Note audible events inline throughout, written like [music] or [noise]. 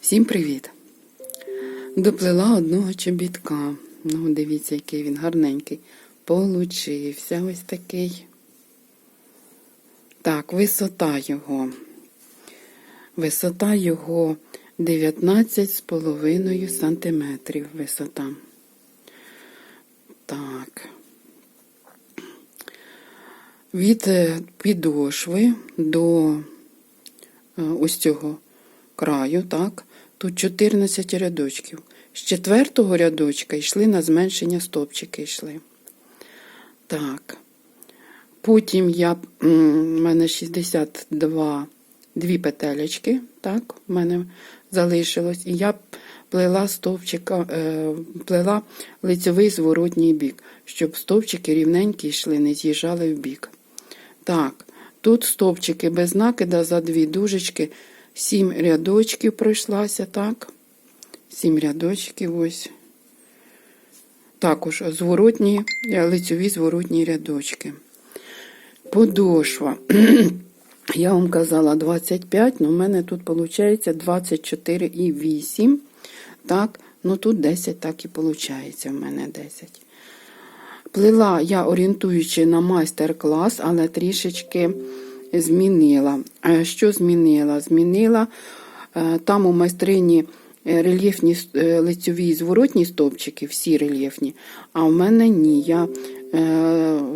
Всім привіт! Доплела одного чобітка. Ну, дивіться, який він гарненький. Получився ось такий. Так, висота його. Висота його 19,5 сантиметрів висота. Так. Від е, підошви до е, ось цього краю, так, тут 14 рядочків. З четвертого рядочка йшли на зменшення стопчики йшли. Так. Потім я, в мене 62 дві петелечки, так, в мене залишилось, і я плела стовпчика, е, плела лицьовий зворотній бік, щоб стовпчики рівненькі йшли, не з'їжджали в бік. Так, тут стовпчики без накида за дві дужечки, сім рядочків пройшлася, так. Сім рядочків ось. Також зворотні, лицьові зворотні рядочки. Подошва. [clears throat] Я вам казала 25, але в мене тут виходить 24,8. Так, ну тут 10 так і виходить, в мене 10. Плела я орієнтуючи на майстер-клас, але трішечки змінила. Е, Що змінила? Змінила е, там у майстрині рельєфні е, лицьові зворотні стовпчики, всі рельєфні, а в мене ні. Я,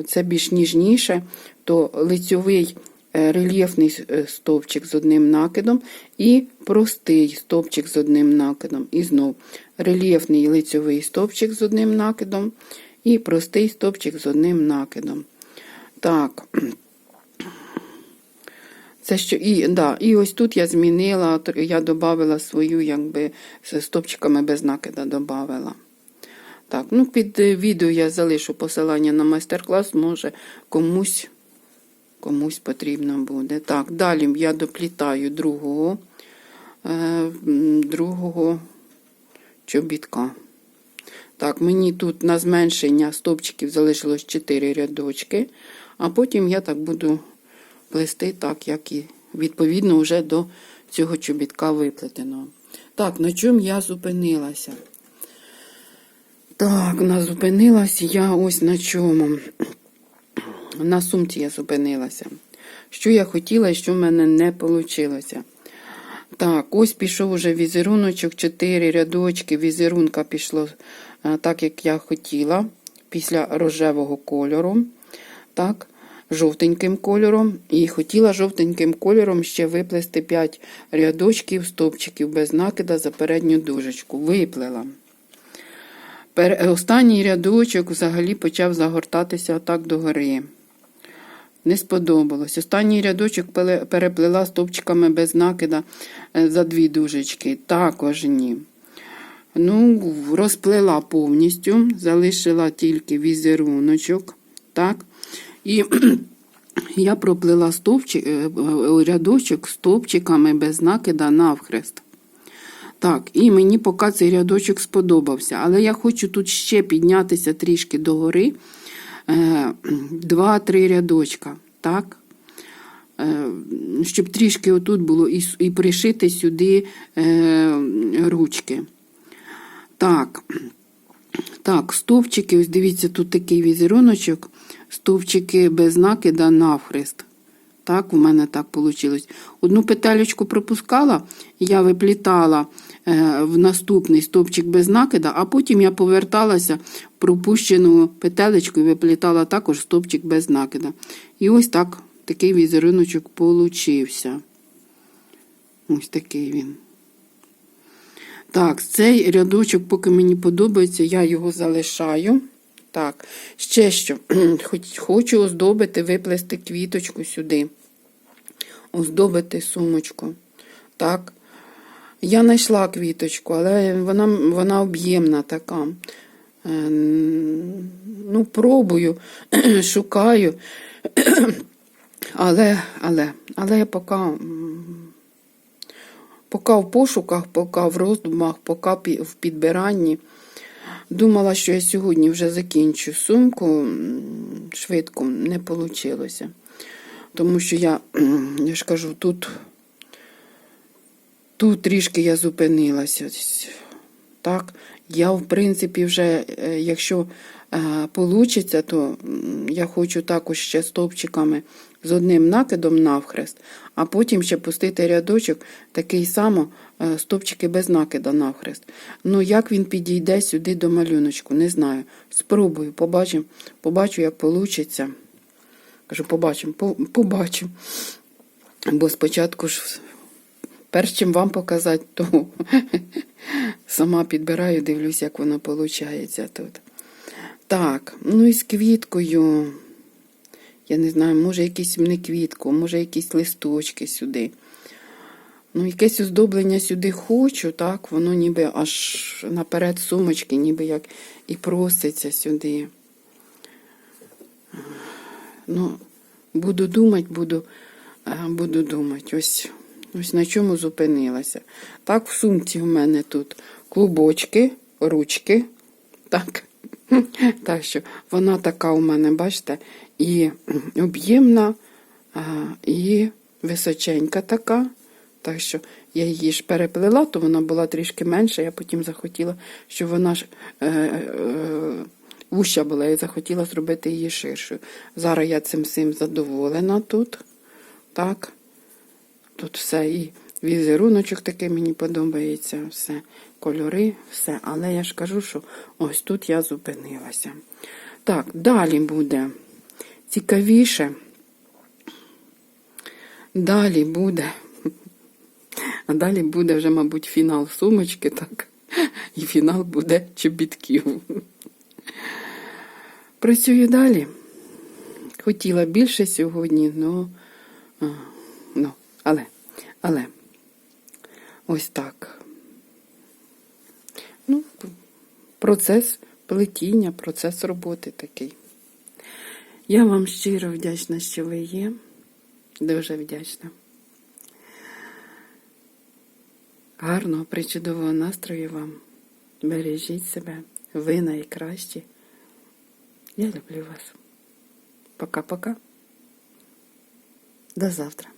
Це більш ніжніше, то лицьовий рельєфний стовпчик з одним накидом і простий стовпчик з одним накидом. І знов рельєфний лицьовий стовпчик з одним накидом і простий стовпчик з одним накидом. Так. Це що, і, да, і ось тут я змінила, я додала свою, якби, з стопчиками без накида додала. Так, ну під відео я залишу посилання на майстер-клас, може комусь комусь потрібно буде. Так, далі я доплітаю другого, е, другого чобітка. Так, мені тут на зменшення стовпчиків залишилось 4 рядочки, а потім я так буду плести так, як і відповідно вже до цього чобітка виплетеного. Так, на чому я зупинилася? Так, на зупинилася я ось на чому. На сумці я зупинилася. Що я хотіла і що в мене не вийшло. Так, ось пішов уже візеруночок, 4 рядочки, візерунка пішло е, так, як я хотіла, після рожевого кольору. Так, жовтеньким кольором. І хотіла жовтеньким кольором ще виплести 5 рядочків, стовпчиків без накида за передню дужечку. Виплела. Останній рядочок взагалі почав загортатися отак догори. Не сподобалось. Останній рядочок переплела стовпчиками без накида е, за дві дужечки. Також ні. Ну, розплела повністю, залишила тільки візеруночок. Так. І я проплила стовпчик, е, рядочок стовпчиками без накида навхрест. Так, і мені поки цей рядочок сподобався. Але я хочу тут ще піднятися трішки догори. Е, два-три рядочка. Так? Е, щоб трішки отут було і і пришити сюди е, ручки. Так, так, стовпчики, ось дивіться, тут такий візеруночок, стовпчики без накида навхрест. Так, у мене так вийшло. Одну петелечку пропускала, я виплітала е, в наступний стовпчик без накида, а потім я поверталася в пропущену петелечку і виплітала також стовпчик без накида. І ось так такий візеруночок получився. Ось такий він. Так, цей рядочок, поки мені подобається, я його залишаю. Так, ще що, [clears throat] хочу оздобити, виплести квіточку сюди. Оздобити сумочку. Так. Я знайшла квіточку, але вона вона об'ємна така. Е, ну, пробую, [clears throat] шукаю. [clears throat] Але, але, але я поки, поки в пошуках, поки в роздумах, поки в підбиранні. Думала, що я сьогодні вже закінчу сумку, швидко не вийшло. Тому що я, я ж кажу, тут Тут трішки я зупинилася. Так, я, в принципі, вже, е, якщо е, получиться, то я хочу також ще стовпчиками з одним накидом навхрест, а потім ще пустити рядочок такий само е, стовпчики без накида навхрест. Ну, як він підійде сюди до малюночку, не знаю. Спробую, побачимо, побачу, як получиться. Кажу, побачимо, побачимо. Бо спочатку ж, перш чим вам показати, то [laughs] сама підбираю, дивлюсь, як воно виходить тут. Так, ну і з квіткою. Я не знаю, може якісь не квітку, може якісь листочки сюди. Ну, якесь оздоблення сюди хочу, так, воно ніби аж наперед сумочки, ніби як і проситься сюди. Ну, буду думати, буду, е, буду думати. Ось, ось на чому зупинилася. Так, в сумці в мене тут клубочки, ручки. Так. [laughs] Так що вона така у мене, бачите, і об'ємна, і височенька така. Так що я її ж переплела, то вона була трішки менша. Я потім захотіла, щоб вона ж е, е, вуща була, я захотіла зробити її ширшою. Зараз я цим всім задоволена тут. Так. Тут все і візеруночок такий мені подобається, все, кольори, все. Але я ж кажу, що ось тут я зупинилася. Так, далі буде цікавіше. Далі буде. А далі буде вже, мабуть, фінал сумочки, так. І фінал буде чобітків. Працюю далі. Хотіла більше сьогодні, ну, а, ну, але, але, ось так. Ну, процес плетіння, процес роботи такий. Я вам щиро вдячна, що ви є. Дуже вдячна. Гарного, причудового настрою вам. Бережіть себе. Ви найкращі. Я люблю вас. Пока-пока. До завтра.